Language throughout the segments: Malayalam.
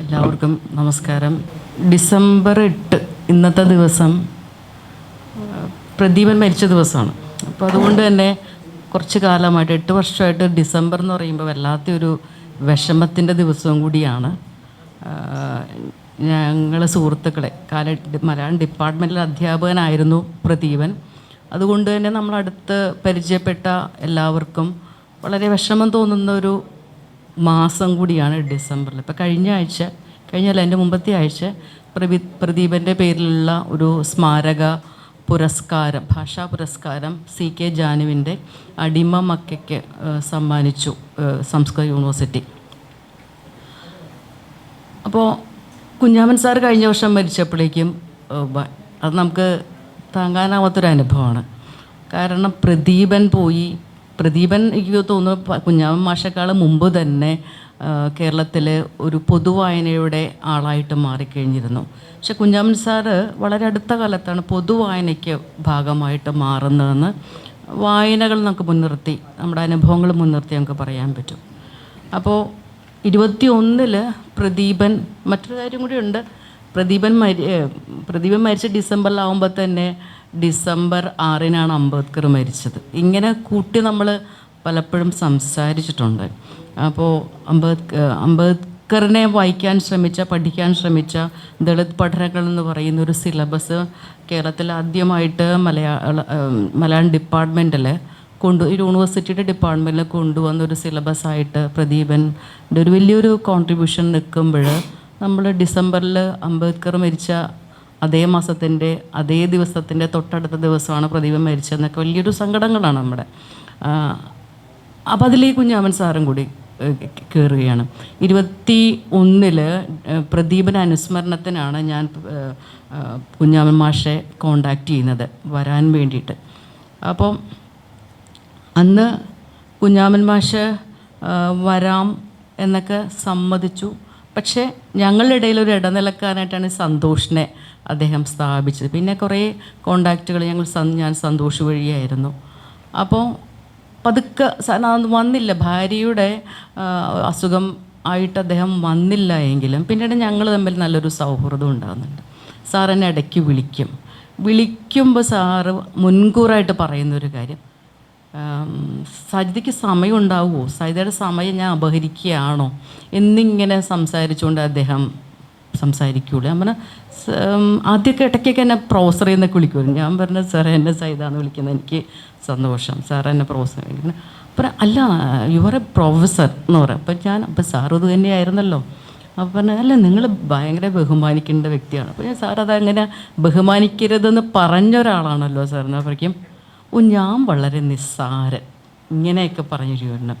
എല്ലാവർക്കും നമസ്കാരം. ഡിസംബർ എട്ട് ഇന്നത്തെ ദിവസം പ്രദീപൻ മരിച്ച ദിവസമാണ്. അപ്പോൾ അതുകൊണ്ട് തന്നെ കുറച്ച് കാലമായിട്ട് എട്ട് വർഷമായിട്ട് ഡിസംബർ എന്ന് പറയുമ്പോൾ വല്ലാത്തൊരു വിഷമത്തിന്റെ ദിവസവും കൂടിയാണ്. ഞങ്ങൾ സുഹൃത്തുക്കളെ കാല മലയാളം ഡിപ്പാർട്ട്മെന്റിൽ അധ്യാപകനായിരുന്നു പ്രദീപൻ. അതുകൊണ്ട് തന്നെ നമ്മളടുത്ത് പരിചയപ്പെട്ട എല്ലാവർക്കും വളരെ വിഷമം തോന്നുന്ന ഒരു മാസം കൂടിയാണ് ഡിസംബറിൽ. ഇപ്പോൾ കഴിഞ്ഞ ആഴ്ച കഴിഞ്ഞല്ല എന്റെ മുമ്പത്തെ ആഴ്ച പ്രവി പ്രദീപന്റെ പേരിലുള്ള ഒരു സ്മാരക പുരസ്കാരം ഭാഷാ പുരസ്കാരം സി കെ ജാനുവിന്റെ അടിമ മക്കയ്ക്ക് സമ്മാനിച്ചു സംസ്കൃത യൂണിവേഴ്സിറ്റി. അപ്പോൾ കുഞ്ഞാമൻ സാർ കഴിഞ്ഞ വർഷം മരിച്ചപ്പോഴേക്കും അത് നമുക്ക് താങ്ങാനാവാത്തൊരു അനുഭവമാണ് കാരണം പ്രദീപൻ പോയി പ്രദീപൻ എനിക്ക് തോന്നുന്നു കുഞ്ഞാമൻ മാഷക്കാൾ മുമ്പ് തന്നെ കേരളത്തിൽ ഒരു പൊതുവായനയുടെ ആളായിട്ട് മാറിക്കഴിഞ്ഞിരുന്നു. പക്ഷെ കുഞ്ഞാമൻ സാറ് വളരെ അടുത്ത കാലത്താണ് പൊതുവായനയ്ക്ക് ഭാഗമായിട്ട് മാറുന്നതെന്ന് വായനകൾ നമുക്ക് മുൻനിർത്തി നമ്മുടെ അനുഭവങ്ങൾ മുൻനിർത്തി നമുക്ക് പറയാൻ പറ്റും. അപ്പോൾ ഇരുപത്തി ഒന്നിൽ പ്രദീപൻ മറ്റൊരു കാര്യം കൂടി ഉണ്ട്. പ്രദീപൻ മരി പ്രദീപൻ മരിച്ച ഡിസംബറിലാവുമ്പോൾ തന്നെ ഡിസംബർ ആറിനാണ് അംബേദ്കർ മരിച്ചത്. ഇങ്ങനെ കൂട്ടി നമ്മൾ പലപ്പോഴും സംസാരിച്ചിട്ടുണ്ട്. അപ്പോൾ അംബേദ്കർ അംബേദ്കറിനെ വായിക്കാൻ ശ്രമിച്ച പഠിക്കാൻ ശ്രമിച്ച ദളിത് പഠനങ്ങൾ എന്ന് പറയുന്ന ഒരു സിലബസ് കേരളത്തിൽ ആദ്യമായിട്ട് മലയാള മലയാളം ഡിപ്പാർട്ട്മെന്റിൽ കൊണ്ടു യൂണിവേഴ്സിറ്റിയുടെ ഡിപ്പാർട്ട്മെന്റിൽ കൊണ്ടുവന്ന ഒരു സിലബസ് ആയിട്ട് പ്രദീപന്റെ ഒരു വലിയൊരു കോൺട്രിബ്യൂഷൻ നിൽക്കുമ്പോൾ നമ്മൾ ഡിസംബറിൽ അംബേദ്കർ മരിച്ച അതേ മാസത്തിന്റെ അതേ ദിവസത്തിന്റെ തൊട്ടടുത്ത ദിവസമാണ് പ്രദീപൻ മരിച്ചതെന്നൊക്കെ വലിയൊരു സങ്കടങ്ങളാണ് നമ്മുടെ. അപ്പോൾ അതിലേക്ക് കുഞ്ഞാമൻ സാറും കൂടി കയറുകയാണ് ഇരുപത്തി ഒന്നിൽ ഏഹ്, പ്രദീപൻ അനുസ്മരണത്തിനാണ് ഞാൻ കുഞ്ഞാമൻ മാഷെ കോണ്ടാക്ട് ചെയ്യുന്നത് വരാൻ വേണ്ടിയിട്ട്. അപ്പം അന്ന് കുഞ്ഞാമൻ മാഷ് വരാം എന്നൊക്കെ സമ്മതിച്ചു. പക്ഷേ ഞങ്ങളുടെ ഇടയിൽ ഒരു ഇടനിലക്കാരനായിട്ടാണ് സന്തോഷിനെ അദ്ദേഹം സ്ഥാപിച്ചത്. പിന്നെ കുറേ കോണ്ടാക്റ്റുകൾ ഞങ്ങൾ ഞാൻ സന്തോഷ് വഴിയായിരുന്നു. അപ്പോൾ പതുക്കെ വന്നില്ല. ഭാര്യയുടെ അസുഖം ആയിട്ട് അദ്ദേഹം വന്നില്ല എങ്കിലും പിന്നീട് ഞങ്ങൾ തമ്മിൽ നല്ലൊരു സൗഹൃദം ഉണ്ടാകുന്നുണ്ട്. സാർ എന്നെ ഇടയ്ക്ക് വിളിക്കും. വിളിക്കുമ്പോൾ സാറ് മുൻകൂറായിട്ട് പറയുന്നൊരു കാര്യം. സജിതയ്ക്ക് സമയം ഉണ്ടാവുമോ? സജിതയുടെ സമയം ഞാൻ അപഹരിക്കുകയാണോ? എന്നിങ്ങനെ സംസാരിച്ചുകൊണ്ട് അദ്ദേഹം സംസാരിക്കുകയുള്ളൂ അങ്ങനെ ആദ്യമൊക്കെ ഇടയ്ക്കൊക്കെ എന്നെ പ്രൊഫസർ എന്നൊക്കെ വിളിക്കുമായിരുന്നു. ഞാൻ പറഞ്ഞ സാർ എന്നെ സൈതാന്ന് വിളിക്കുന്നത്. എനിക്ക് സന്തോഷം. സാർ എന്നെ പ്രൊഫസർ വിളിക്കുന്നത് അപ്പം അല്ല യു ആർ എ പ്രൊഫസർ എന്ന് പറയും. അപ്പം ഞാൻ അപ്പം സാർ ഇത് തന്നെയായിരുന്നല്ലോ. അപ്പം പറഞ്ഞു അല്ല നിങ്ങൾ ഭയങ്കര ബഹുമാനിക്കേണ്ട വ്യക്തിയാണ്. അപ്പോൾ ഞാൻ സാർ അതങ്ങനെ ബഹുമാനിക്കരുതെന്ന് പറഞ്ഞ ഒരാളാണല്ലോ അപ്പോഴേക്കും ഞാൻ വളരെ നിസ്സാരൻ. ഇങ്ങനെയൊക്കെ പറഞ്ഞു ചോദിക്കണം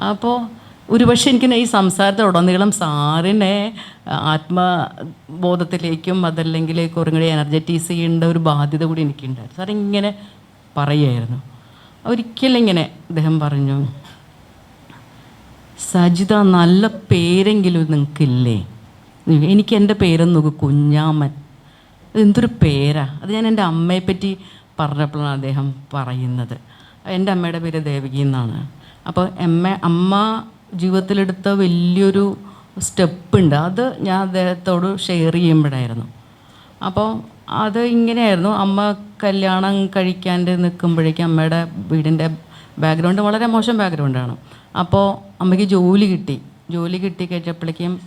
അപ്പോൾ ഒരുപക്ഷെ എനിക്ക് ഈ സംസാരത്തെ ഉടനീളം സാറിനെ ആത്മബോധത്തിലേക്കും അതല്ലെങ്കിൽ കുറേ എനർജറ്റൈസ് ചെയ്യേണ്ട ഒരു ബാധ്യത കൂടി എനിക്കുണ്ടായിരുന്നു. സാർ ഇങ്ങനെ പറയുമായിരുന്നു ഒരിക്കലും ഇങ്ങനെ അദ്ദേഹം പറഞ്ഞു സജിത നല്ല പേരെങ്കിലും നിങ്ങൾക്കില്ലേ? എനിക്ക് എന്റെ പേരെന്ന് നോക്ക് കുഞ്ഞാമൻ. എന്തൊരു പേരാ? അത് ഞാൻ എന്റെ അമ്മയെ പറ്റി പറഞ്ഞപ്പോഴാണ് അദ്ദേഹം പറയുന്നത്. എന്റെ അമ്മയുടെ പേര് ദേവകി എന്നാണ്. അപ്പോൾ എമ്മ അമ്മ ജീവിതത്തിലെടുത്ത വലിയൊരു സ്റ്റെപ്പുണ്ട്. അത് ഞാൻ അദ്ദേഹത്തോട് ഷെയർ ചെയ്യുമ്പോഴായിരുന്നു. അപ്പോൾ അത് ഇങ്ങനെയായിരുന്നു. അമ്മ കല്യാണം കഴിക്കാണ്ട് നിൽക്കുമ്പോഴേക്കും അമ്മയുടെ വീടിന്റെ ബാക്ക്ഗ്രൗണ്ട് വളരെ മോശം ബാക്ക്ഗ്രൗണ്ടാണ് അപ്പോൾ അമ്മയ്ക്ക് ജോലി കിട്ടി. ജോലി കിട്ടി കഴിഞ്ഞപ്പോഴേക്കും ആം,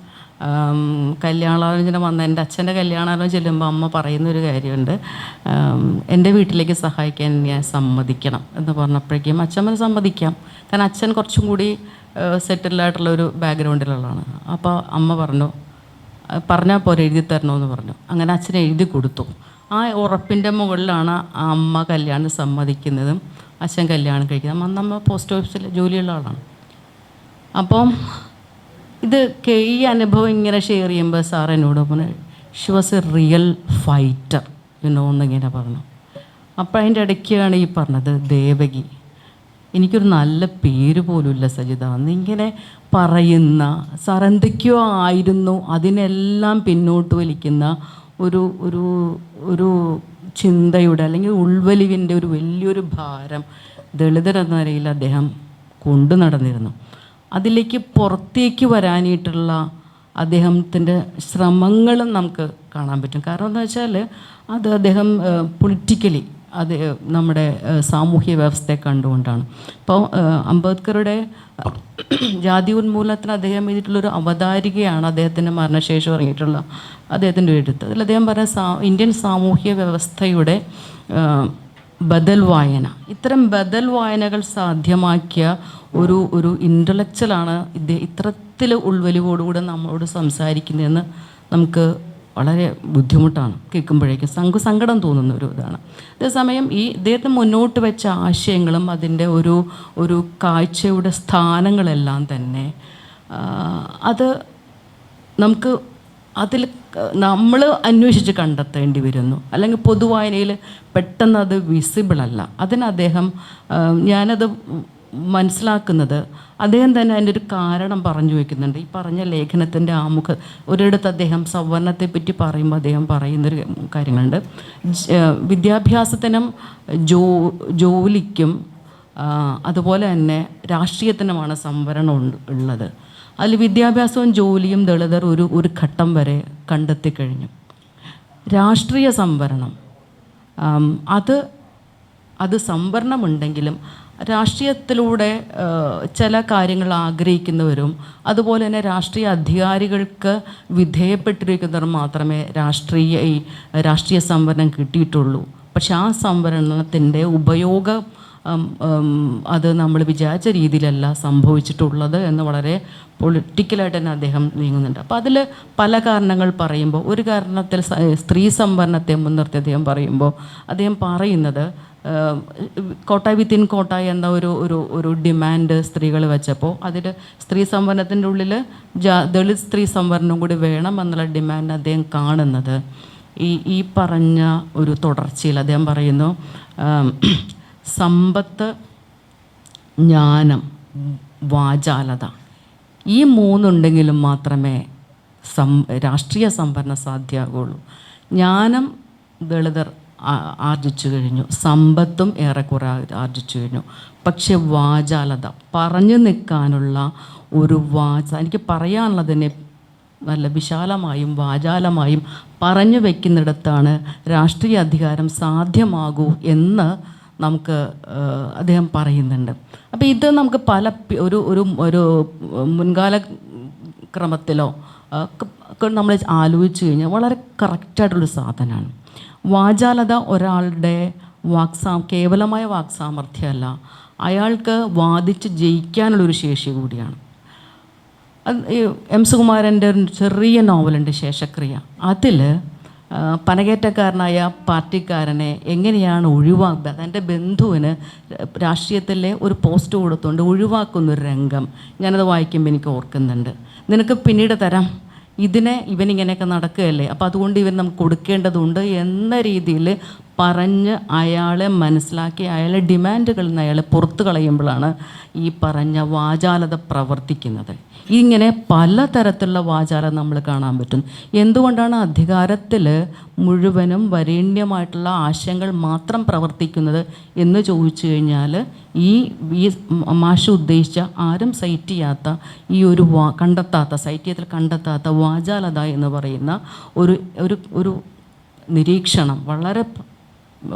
കല്യാണാലോചന വന്ന എന്റെ അച്ഛന്റെ കല്യാണാലോചന ചെല്ലുമ്പോൾ അമ്മ പറയുന്നൊരു കാര്യമുണ്ട്. എന്റെ വീട്ടിലേക്ക് സഹായിക്കാൻ ഞാൻ സമ്മതിക്കണം എന്ന് പറഞ്ഞപ്പോഴേക്കും അച്ഛൻ സമ്മതിക്കാം. കാരണം അച്ഛൻ കുറച്ചും കൂടി സെറ്റിൽഡായിട്ടുള്ള ഒരു ബാക്ക്ഗ്രൗണ്ടിലുള്ളതാണ് അപ്പോൾ അമ്മ പറഞ്ഞു പറഞ്ഞാൽ പോരെ എഴുതി തരണമെന്ന് പറഞ്ഞു. അങ്ങനെ അച്ഛൻ എഴുതി കൊടുത്തു. ആ ഉറപ്പിന്റെ മുകളിലാണ് ആ അമ്മ കല്യാണം സമ്മതിക്കുന്നതും അച്ഛൻ കല്യാണം കഴിക്കുന്നതും. അന്ന് അമ്മ പോസ്റ്റ് ഓഫീസിൽ ജോലിയുള്ള ആളാണ്. അപ്പം ഇത് ഈ അനുഭവം ഇങ്ങനെ ഷെയർ ചെയ്യുമ്പോൾ സാർ എന്നോട് പറഞ്ഞു she was a real fighter എന്ന് എന്നിങ്ങനെ പറഞ്ഞു. അപ്പോൾ അതിന്റെ ഇടയ്ക്കാണ് ഈ പറഞ്ഞത് ദേവകി എനിക്കൊരു നല്ല പേര് പോലുമില്ല സജിത. എന്നിങ്ങനെ പറയുന്ന സാർ എന്തൊക്കെയോ ആയിരുന്നു അതിനെല്ലാം പിന്നോട്ട് വലിക്കുന്ന ഒരു ഒരു ഒരു ചിന്തയുടെ അല്ലെങ്കിൽ ഉൾവലിവിന്റെ ഒരു വലിയൊരു ഭാരം ദളിതരെന്ന നിലയിൽ അദ്ദേഹം കൊണ്ടു നടന്നിരുന്നു. അതിലേക്ക് പുറത്തേക്ക് വരാനായിട്ടുള്ള അദ്ദേഹത്തിന്റെ ശ്രമങ്ങളും നമുക്ക് കാണാൻ പറ്റും. കാരണം എന്താ വെച്ചാൽ അത് അദ്ദേഹം പൊളിറ്റിക്കലി അത് നമ്മുടെ സാമൂഹ്യ വ്യവസ്ഥയെ കണ്ടുകൊണ്ടാണ്. ഇപ്പോൾ അംബേദ്കറുടെ ജാതി ഉന്മൂലനത്തിന് അദ്ദേഹം എഴുതിയിട്ടുള്ളൊരു അവതാരികയാണ് അദ്ദേഹത്തിന്റെ മരണശേഷം ഇറങ്ങിയിട്ടുള്ള അദ്ദേഹത്തിന്റെ ഒരു എഴുത്ത്. അതിൽ അദ്ദേഹം പറഞ്ഞ സാ ഇന്ത്യൻ സാമൂഹ്യ വ്യവസ്ഥയുടെ ബദൽ വായന ഇത്തരം ബദൽ വായനകൾ സാധ്യമാക്കിയ ഒരു ഒരു ഇന്റലക്ച്വലാണ് ഇദ്ദേഹം ഇത്തരത്തിൽ ഉൾവലിവോടുകൂടെ നമ്മളോട് സംസാരിക്കുന്നതെന്ന് നമുക്ക് വളരെ ബുദ്ധിമുട്ടാണ് കേൾക്കുമ്പോഴേക്കും. സങ്ക സങ്കടം തോന്നുന്ന ഒരു ഇതാണ്. അതേസമയം ഈ ഇദ്ദേഹത്തിന് മുന്നോട്ട് വെച്ച ആശയങ്ങളും അതിന്റെ ഒരു ഒരു കാഴ്ചയുടെ സ്ഥാനങ്ങളെല്ലാം തന്നെ അത് നമുക്ക് അതിൽ നമ്മൾ അന്വേഷിച്ച് കണ്ടെത്തേണ്ടി വരുന്നു. അല്ലെങ്കിൽ പൊതുവായനയിൽ പെട്ടെന്ന് അത് വിസിബിൾ അല്ല. അതിന് അദ്ദേഹം ഞാനത് മനസ്സിലാക്കുന്നത് അദ്ദേഹം തന്നെ അതിന്റെ ഒരു കാരണം പറഞ്ഞു വയ്ക്കുന്നുണ്ട് ഈ പറഞ്ഞ ലേഖനത്തിന്റെ ആമുഖ ഒരിടത്ത് അദ്ദേഹം സവർണത്തെപ്പറ്റി പറ്റി പറയുമ്പോൾ അദ്ദേഹം പറയുന്നൊരു കാര്യങ്ങളുണ്ട്. വിദ്യാഭ്യാസത്തിനും ജോ ജോലിക്കും അതുപോലെ തന്നെ രാഷ്ട്രീയത്തിനുമാണ് സംവരണം ഉള്ളത്. അതിൽ വിദ്യാഭ്യാസവും ജോലിയും ദളിതർ ഒരു ഒരു ഘട്ടം വരെ കണ്ടെത്തി കഴിഞ്ഞു രാഷ്ട്രീയ സംവരണം. അത് അത് സംവരണമുണ്ടെങ്കിലും രാഷ്ട്രീയത്തിലൂടെ ചില കാര്യങ്ങൾ ആഗ്രഹിക്കുന്നവരും അതുപോലെ തന്നെ രാഷ്ട്രീയ അധികാരികൾക്ക് വിധേയപ്പെട്ടിരിക്കുന്നവർ മാത്രമേ രാഷ്ട്രീയ ഈ രാഷ്ട്രീയ സംവരണം കിട്ടിയിട്ടുള്ളൂ. പക്ഷെ ആ സംവരണത്തിന്റെ ഉപയോഗം അത് നമ്മൾ വിചാരിച്ച രീതിയിലല്ല സംഭവിച്ചിട്ടുള്ളത് എന്ന് വളരെ പൊളിറ്റിക്കലായിട്ട് തന്നെ അദ്ദേഹം നീങ്ങുന്നുണ്ട്. അപ്പോൾ അതിൽ പല കാരണങ്ങൾ പറയുമ്പോൾ ഒരു കാരണത്തിൽ സ്ത്രീ സംവരണത്തെ മുൻനിർത്തി അദ്ദേഹം പറയുമ്പോൾ അദ്ദേഹം പറയുന്നത് കോട്ട വിത്തിൻ കോട്ട എന്ന ഒരു ഒരു ഒരു ഡിമാൻഡ് സ്ത്രീകൾ വെച്ചപ്പോൾ അതിൽ സ്ത്രീ സംവരണത്തിന്റെ ഉള്ളിൽ ദളിത് സ്ത്രീ സംവരണം കൂടി വേണം എന്നുള്ള ഡിമാൻഡ് അദ്ദേഹം കാണുന്നത്. ഈ ഈ പറഞ്ഞ ഒരു തുടർച്ചയിൽ അദ്ദേഹം പറയുന്നു സമ്പത്ത് ജ്ഞാനം വാചാലത. ഈ മൂന്നുണ്ടെങ്കിലും മാത്രമേ സം രാഷ്ട്രീയ സംഭരണം സാധ്യമാകുള്ളൂ ജ്ഞാനം ദളിതർ ആർജിച്ചു കഴിഞ്ഞു. സമ്പത്തും ഏറെക്കുറെ ആർജിച്ചു കഴിഞ്ഞു. പക്ഷെ വാചാലത പറഞ്ഞു നിൽക്കാനുള്ള ഒരു വാച എനിക്ക് പറയാനുള്ളതിനെ നല്ല വിശാലമായും വാചാലമായും പറഞ്ഞു വയ്ക്കുന്നിടത്താണ് രാഷ്ട്രീയ അധികാരം സാധ്യമാകൂ എന്ന് നമുക്ക് അദ്ദേഹം പറയുന്നുണ്ട്. അപ്പോൾ ഇത് നമുക്ക് പല ഒരു ഒരു ഒരു മുൻകാല ക്രമത്തിലോ നമ്മൾ ആലോചിച്ച് കഴിഞ്ഞാൽ വളരെ കറക്റ്റായിട്ടുള്ളൊരു സാധനമാണ്. വാചാലത ഒരാളുടെ വാക്സാ കേവലമായ വാക്സാമർഥ്യമല്ല. അയാൾക്ക് വാദിച്ച് ജയിക്കാനുള്ളൊരു ശേഷി കൂടിയാണ്. അത് എം സുകുമാരന്റെ ഒരു ചെറിയ നോവലുണ്ട് ശേഷക്രിയ. അതിൽ പനകേറ്റക്കാരനായ പാർട്ടിക്കാരനെ എങ്ങനെയാണ് ഒഴിവാക്കുക? തന്റെ ബന്ധുവിന് രാഷ്ട്രീയത്തിലെ ഒരു പോസ്റ്റ് കൊടുത്തുകൊണ്ട് ഒഴിവാക്കുന്ന ഒരു രംഗം ഞാനത് വായിക്കുമ്പോൾ എനിക്ക് ഓർക്കുന്നുണ്ട്. നിനക്ക് പിന്നീട് തരാം. ഇതിനെ ഇവനിങ്ങനെയൊക്കെ നടക്കുകയല്ലേ? അപ്പോൾ അതുകൊണ്ട് ഇവൻ നമുക്ക് കൊടുക്കേണ്ടതുണ്ട് എന്ന രീതിയിൽ പറഞ്ഞ് അയാളെ മനസ്സിലാക്കി അയാളെ ഡിമാൻഡുകളിൽ നിന്ന് അയാളെ പുറത്തു കളയുമ്പോഴാണ് ഈ പറഞ്ഞ വാചാലത പ്രവർത്തിക്കുന്നത്. ഇങ്ങനെ പലതരത്തിലുള്ള വാചാരം നമ്മൾ കാണാൻ പറ്റും. എന്തുകൊണ്ടാണ് അധികാരത്തിൽ മുഴുവനും വരേണ്യമായിട്ടുള്ള ആശയങ്ങൾ മാത്രം പ്രവർത്തിക്കുന്നത് എന്ന് ചോദിച്ചു കഴിഞ്ഞാൽ ഈ ഈ മാഷ് ഉദ്ദേശിച്ച ആരും സൈറ്റ് ചെയ്യാത്ത ഈ ഒരു വാ കണ്ടെത്താത്ത സാഹിത്യത്തിൽ കണ്ടെത്താത്ത വാചാലത എന്ന് പറയുന്ന ഒരു ഒരു ഒരു നിരീക്ഷണം വളരെ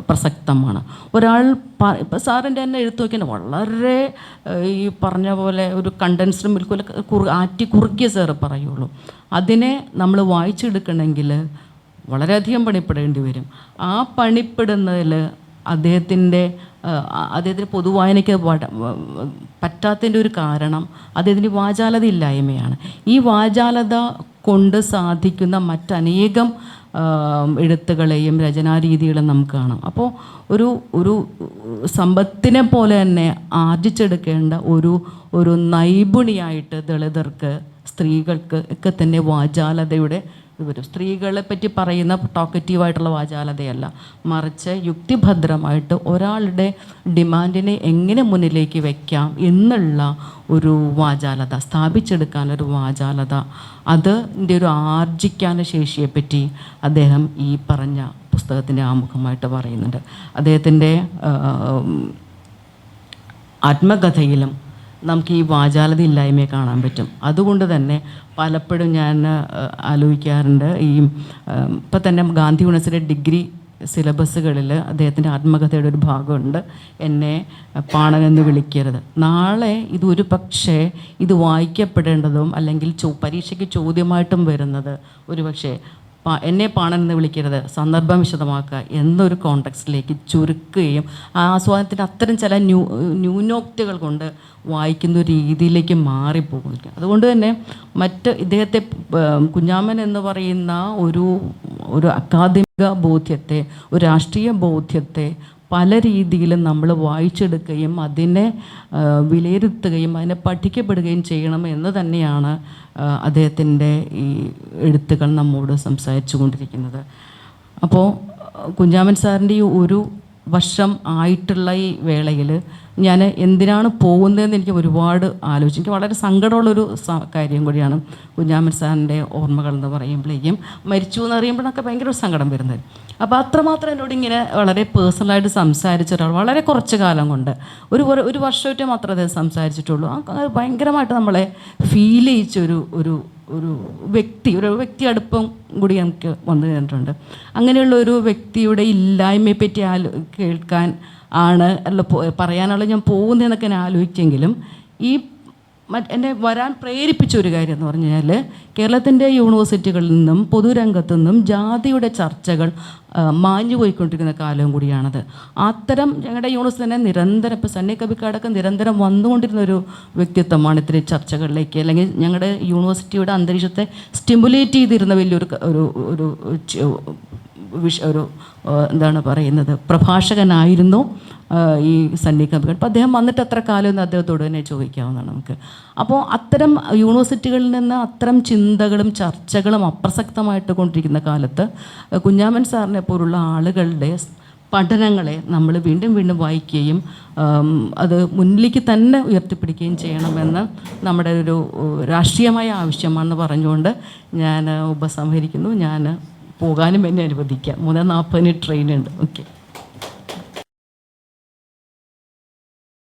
പ്രസക്തമാണ്. ഒരാൾ ഇപ്പം സാറിന്റെ തന്നെ എഴുത്തു നോക്കിയാൽ വളരെ ഈ പറഞ്ഞ പോലെ ഒരു കണ്ടൻസ്ഡ് മിൽക്ക് പോലെ കുറു ആറ്റി കുറുക്കിയ സാറ് പറയുള്ളൂ. അതിനെ നമ്മൾ വായിച്ചെടുക്കണമെങ്കിൽ വളരെയധികം പണിപ്പെടേണ്ടി വരും. ആ പണിപ്പെടുന്നതിൽ അദ്ദേഹത്തിന്റെ അദ്ദേഹത്തിന് പൊതുവായനയ്ക്ക് പറ്റാത്തതിന്റെ ഒരു കാരണം അദ്ദേഹത്തിന്റെ വാചാലത ഇല്ലായ്മയാണ് ഈ വാചാലത കൊണ്ട് സാധിക്കുന്ന മറ്റനേകം എഴുത്തുകളെയും രചനാരീതികളും നമുക്ക് കാണാം. അപ്പോൾ ഒരു ഒരു സമ്പത്തിനെ പോലെ തന്നെ ആർജിച്ചെടുക്കേണ്ട ഒരു ഒരു നൈപുണിയായിട്ട് ദളിതർക്ക് സ്ത്രീകൾക്ക് ഒക്കെ തന്നെ വാചാലതയുടെ ഇത് സ്ത്രീകളെ പറ്റി പറയുന്ന ടോക്കറ്റീവായിട്ടുള്ള വാചാലതയല്ല. മറിച്ച് യുക്തിഭദ്രമായിട്ട് ഒരാളുടെ ഡിമാൻഡിനെ എങ്ങനെ മുന്നിലേക്ക് വയ്ക്കാം എന്നുള്ള ഒരു വാചാലത സ്ഥാപിച്ചെടുക്കാനൊരു വാചാലത. അതിന്റെ ഒരു ആർജിക്കാന ശേഷിയെപ്പറ്റി അദ്ദേഹം ഈ പറഞ്ഞ പുസ്തകത്തിന്റെ ആമുഖമായിട്ട് പറയുന്നുണ്ട്. അദ്ദേഹത്തിന്റെ ആത്മകഥയിലും നമുക്ക് ഈ വാചാലത ഇല്ലായ്മയെ കാണാൻ പറ്റും. അതുകൊണ്ട് തന്നെ പലപ്പോഴും ഞാൻ ആലോചിക്കാറുണ്ട് ഈ ഇപ്പം തന്നെ ഗാന്ധി യൂണിവേഴ്സിറ്റി ഡിഗ്രി സിലബസുകളിൽ അദ്ദേഹത്തിന്റെ ആത്മകഥയുടെ ഒരു ഭാഗമുണ്ട്. എന്നെ പാണനെന്ന് വിളിക്കരുത്. നാളെ ഇത് പക്ഷേ ഇത് വായിക്കപ്പെടേണ്ടതും അല്ലെങ്കിൽ ചോ പരീക്ഷയ്ക്ക് ചോദ്യമായിട്ടും വരുന്നത് ഒരു പക്ഷേ എന്നെ പാണൻ എന്ന് വിളിക്കരുത്. സന്ദർഭം വിശദമാക്കുക. എന്നൊരു കോണ്ടക്സ്റ്റിലേക്ക് ചുരുക്കുകയും ആ ആസ്വാദനത്തിന് അത്തരം ചില ന്യൂ ന്യൂനോക്തികൾ കൊണ്ട് വായിക്കുന്ന രീതിയിലേക്ക് മാറിപ്പോകും അതുകൊണ്ട് തന്നെ മറ്റ് ഇദ്ദേഹത്തെ കുഞ്ഞാമൻ എന്ന് പറയുന്ന ഒരു ഒരു അക്കാദമിക ബോധ്യത്തെ ഒരു രാഷ്ട്രീയ ബോധ്യത്തെ പല രീതിയിലും നമ്മൾ വായിച്ചെടുക്കുകയും അതിനെ വിലയിരുത്തുകയും അതിനെ പഠിക്കപ്പെടുകയും ചെയ്യണം എന്ന് തന്നെയാണ് അദ്ദേഹത്തിന്റെ ഈ എഴുത്തുകൾ നമ്മോട് സംസാരിച്ചു കൊണ്ടിരിക്കുന്നത് അപ്പോൾ കുഞ്ഞാമൻ സാറിന്റെ ഈ ഒരു വർഷം ആയിട്ടുള്ള ഈ വേളയിൽ ഞാൻ എന്തിനാണ് പോകുന്നതെന്ന് എനിക്ക് ഒരുപാട് ആലോചിച്ചു. എനിക്ക് വളരെ സങ്കടമുള്ളൊരു കാര്യം കൂടിയാണ് കുഞ്ഞാമൻ സാറിന്റെ ഓർമ്മകൾ എന്ന് പറയുമ്പോഴേക്കും മരിച്ചു എന്ന് അറിയുമ്പോഴൊക്കെ ഭയങ്കര സങ്കടം വരുന്നത്. അപ്പോൾ അത്രമാത്രം എന്നോട് ഇങ്ങനെ വളരെ പേഴ്സണലായിട്ട് സംസാരിച്ച ഒരാൾ വളരെ കുറച്ച് കാലം കൊണ്ട് ഒരു ഒരു- വർഷമായിട്ട് മാത്രമേ സംസാരിച്ചിട്ടുള്ളൂ. ഭയങ്കരമായിട്ട് നമ്മളെ ഫീൽ ചെയ്യിച്ച ഒരു ഒരു ഒരു വ്യക്തി ഒരു വ്യക്തി അടുപ്പം കൂടി നമുക്ക് വന്നു കഴിഞ്ഞിട്ടുണ്ട് അങ്ങനെയുള്ള ഒരു വ്യക്തിയുടെ ഇല്ലായ്മയെ പറ്റി ആലോ കേൾക്കാൻ ആണ് അല്ല പറയാനുള്ള ഞാൻ പോകുന്നതെന്നൊക്കെ ഞാൻ ആലോചിച്ചെങ്കിലും ഈ എന്നെ വരാൻ പ്രേരിപ്പിച്ച ഒരു കാര്യം എന്ന് പറഞ്ഞാൽ കേരളത്തിന്റെ യൂണിവേഴ്സിറ്റികളിൽ നിന്നും പൊതുരംഗത്തു നിന്നും ജാതിയുടെ ചർച്ചകൾ മാഞ്ഞു പോയിക്കൊണ്ടിരിക്കുന്ന കാലവും കൂടിയാണത്. അത്തരം ഞങ്ങളുടെ യൂണിവേഴ്സിറ്റി തന്നെ നിരന്തരം ഇപ്പോൾ സണ്ണി കബിക്കാടൊക്കെ നിരന്തരം വന്നുകൊണ്ടിരുന്ന ഒരു വ്യക്തിത്വമാണ് ഇത്തരം ചർച്ചകളിലേക്ക് അല്ലെങ്കിൽ ഞങ്ങളുടെ യൂണിവേഴ്സിറ്റിയുടെ അന്തരീക്ഷത്തെ സ്റ്റിമുലേറ്റ് ചെയ്തിരുന്ന വലിയൊരു ഒരു ഒരു വിഷ ഒരു എന്താണ് പറയുന്നത് പ്രഭാഷകനായിരുന്നു ഈ സണ്ണി കബികൾ അപ്പോൾ അദ്ദേഹം വന്നിട്ട് എത്ര കാലം എന്ന് അദ്ദേഹത്തോട് തന്നെ ചോദിക്കാവുന്നതാണ് നമുക്ക്. അപ്പോൾ അത്തരം യൂണിവേഴ്സിറ്റികളിൽ നിന്ന് അത്തരം ചിന്തകളും ചർച്ചകളും അപ്രസക്തമായിട്ട് കൊണ്ടിരിക്കുന്ന കാലത്ത് കുഞ്ഞാമൻ സാറിനെ പോലുള്ള ആളുകളുടെ പഠനങ്ങളെ നമ്മൾ വീണ്ടും വീണ്ടും വായിക്കുകയും അത് മുന്നിലേക്ക് തന്നെ ഉയർത്തിപ്പിടിക്കുകയും ചെയ്യണമെന്ന് നമ്മുടെ ഒരു രാഷ്ട്രീയമായ ആവശ്യമാണെന്ന് പറഞ്ഞുകൊണ്ട് ഞാൻ ഉപസംഹരിക്കുന്നു. ഞാൻ പോകാനും എന്നെ അനുവദിക്കാം. മൂന്ന് നാൽപ്പതിന് ട്രെയിനുണ്ട് ഓക്കെ